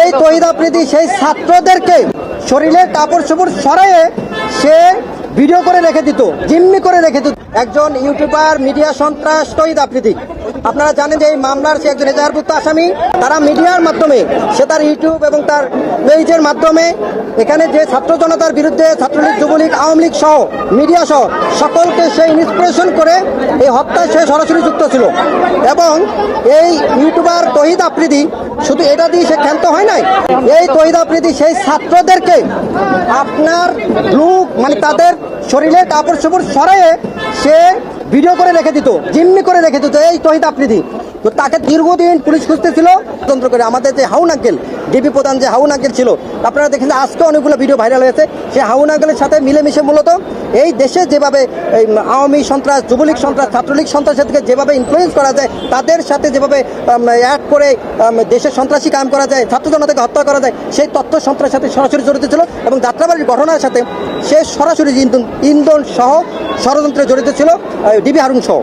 এই তহিদা প্রীতি সেই ছাত্রদেরকে শরীরে কাপড় চোপড় সরাইয়ে সে ভিডিও করে রেখে দিত, জিম্মি করে রেখে দিত। একজন ইউটিউবার, মিডিয়া সন্ত্রাস তহিদা আফ্রিদি আপনারা জানেন যে এই মামলার সে একজন এজাহারভুক্ত আসামি, তারা মিডিয়ার মাধ্যমে, সে তার ইউটিউব এবং তার পেজের মাধ্যমে, এখানে যে ছাত্র জনতার বিরুদ্ধে ছাত্রলীগ, যুবলীগ, আওয়ামী লীগ সহ, মিডিয়া সহ, সকলকে সে ইন্সপিরেশন করে এই হত্যায় সে সরাসরি যুক্ত ছিল। এবং এই ইউটিউবার তহিদ আফ্রিদি, শুধু এটা দিয়ে সে ক্ষান্ত হয় নাই, এই তহিদ আফ্রিদি সেই ছাত্রদেরকে আপনার ব্লু মানে তাদের শরীরে কাপড় চোপড় সরাইয়ে সে ভিডিও করে রেখে দিত, জিম্মি করে রেখে দিত, এই তহিদ আফ্রিদি তো তাকে দীর্ঘদিন পুলিশ খুঁজতেছিল, তদন্ত করে। আমাদের যে হাউন আঙ্কেল প্রধান যে হাউন আঙ্কেল ছিল, আপনারা দেখেন আজকে অনেকগুলো ভিডিও ভাইরাল হয়েছে। সেই হাউন আঙ্কেলের সাথে মিলেমিশে মূলত এই দেশে যেভাবে, এই, আওয়ামী সন্ত্রাস, যুবলীগ সন্ত্রাস, ছাত্রলীগ সন্ত্রাসের থেকে যেভাবে ইনফ্লুয়েন্স করা যায়, তাদের সাথে যেভাবে অ্যাড করে দেশের সন্ত্রাসী কাম করা যায়, ছাত্র জনতাকে হত্যা করা যায়, সেই তথ্য সন্ত্রাসের সাথে সরাসরি জড়িত ছিল এবং যাত্রাবাড়ির ঘটনার সাথে সে সরাসরি ইন্ধন ইন্ধন সহ ষড়যন্ত্রে জড়িত ছিল ডিবি হারুন সহ।